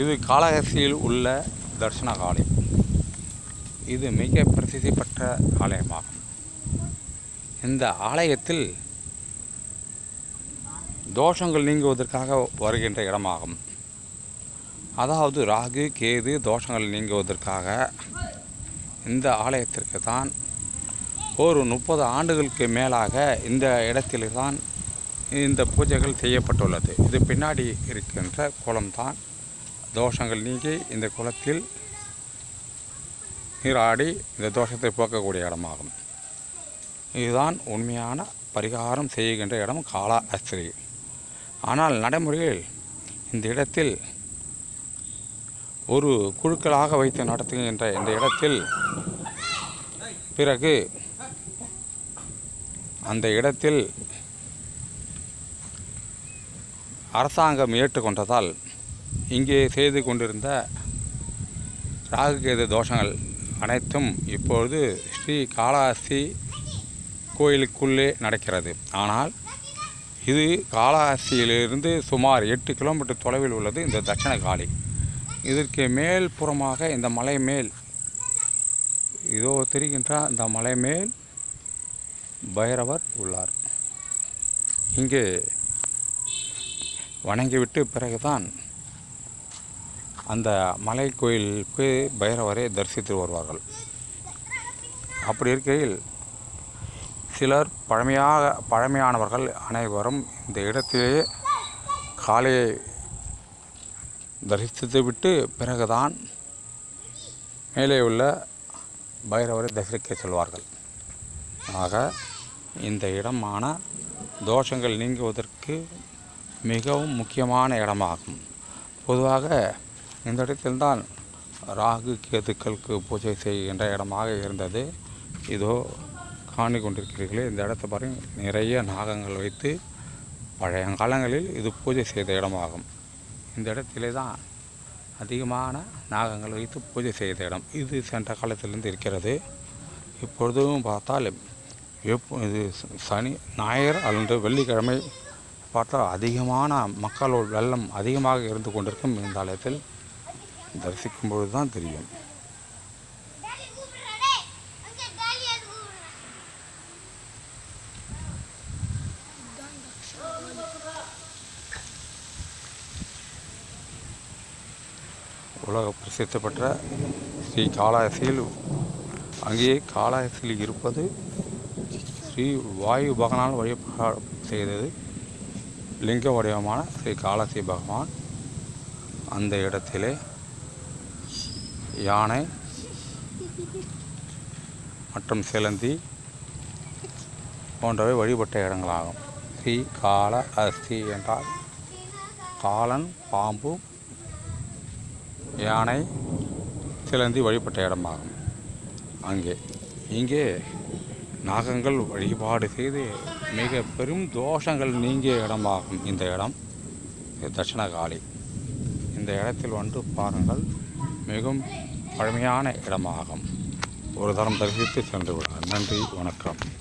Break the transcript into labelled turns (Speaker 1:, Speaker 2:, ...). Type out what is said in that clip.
Speaker 1: இது காளஹஸ்தியில் உள்ள தர்ஷன ஆலயம் இது மிக பிரசித்தி பெற்ற ஆலயமாகும். இந்த ஆலயத்தில் தோஷங்கள் நீங்குவதற்காக வருகின்ற இடமாகும். அதாவது ராகு கேது தோஷங்கள் நீங்குவதற்காக இந்த ஆலயத்திற்கு தான் ஒரு முப்பது ஆண்டுகளுக்கு மேலாக இந்த இடத்தில் தான் இந்த பூஜைகள் செய்யப்பட்டுள்ளது. இது பின்னாடி இருக்கின்ற குளம்தான் தோஷங்கள் நீங்கி இந்த குளத்தில் நீராடி இந்த தோஷத்தை போக்கக்கூடிய இடமாகும். இதுதான் உண்மையான பரிகாரம் செய்கின்ற இடம் காலா அஸ்திரி ஆனால் நடைமுறையில் இந்த இடத்தில் ஒரு குழுக்களாக வைத்து நடத்துகின்ற இந்த இடத்தில் பிறகு அந்த இடத்தில் அரசாங்கம் ஏற்றுக்கொண்டதால் இங்கே செய்து கொண்டிருந்த ராகுகேது தோஷங்கள் அனைத்தும் இப்பொழுது ஸ்ரீ காளஹஸ்தி கோயிலுக்குள்ளே நடக்கிறது. ஆனால் இது காளஹஸ்தியிலிருந்து சுமார் எட்டு கிலோமீட்டர் தொலைவில் உள்ளது இந்த தட்சண காளி. இதற்கு மேல் புறமாக இந்த மலை மேல் இதோ தெரிகின்ற இந்த மலை மேல் பைரவர் உள்ளார். இங்கே வணங்கிவிட்டு பிறகுதான் அந்த மலை கோயிலுக்கு பைரவரை தரிசித்து வருவார்கள். அப்படி இருக்கையில் சிலர் பழமையாக பழமையானவர்கள் அனைவரும் இந்த இடத்திலேயே காளையை தரிசித்து விட்டு பிறகுதான் மேலே உள்ள பைரவரை தரிசிக்க செல்வார்கள். ஆக இந்த இடமான தோஷங்கள் நீங்குவதற்கு மிகவும் முக்கியமான இடமாகும். பொதுவாக இந்த இடத்தில்தான் ராகு கேதுக்களுக்கு பூஜை செய்கின்ற இடமாக இருந்தது. இதோ காணி கொண்டிருக்கிறீர்களே இந்த இடத்த பாருங்க. நிறைய நாகங்கள் வைத்து பழைய காலங்களில் இது பூஜை செய்த இடமாகும். இந்த இடத்திலே தான் அதிகமான நாகங்கள் வைத்து பூஜை செய்த இடம். இது சென்ற காலத்திலிருந்து இருக்கிறது. இப்பொழுதும் பார்த்தால் எப்போ இது சனி ஞாயிறு அல்லது வெள்ளிக்கிழமை பார்த்தால் அதிகமான மக்களோட வெள்ளம் அதிகமாக இருந்து கொண்டிருக்கும் இந்த ஆலயத்தில் தரிசிக்கும் பொழுது தான் தெரியும். உலக பிரசித்தி பெற்ற ஸ்ரீ காளஹஸ்தியில் அங்கேயே காளாயசியில் இருப்பது ஸ்ரீ வாயு பகவானால் வழிபாடு செய்தது லிங்க வடிவமான ஸ்ரீ காளாசி பகவான். அந்த இடத்திலே யானை மற்றும் சிலந்தி போன்றவை வழிபட்ட இடங்களாகும். ஸ்ரீ கால அஸ்தி என்றால் காலன் பாம்பு யானை சிலந்தி வழிபட்ட இடமாகும். அங்கே இங்கே நாகங்கள் வழிபாடு செய்து மிக பெரும் தோஷங்கள் நீங்கிய இடமாகும் இந்த இடம். இது தட்சிணகாளி. இந்த இடத்தில் வந்து பாருங்கள். மிகவும் பழமையான இடமாகும். ஒரு தரம் தரிசித்து சென்று விட நன்றி வணக்கம்.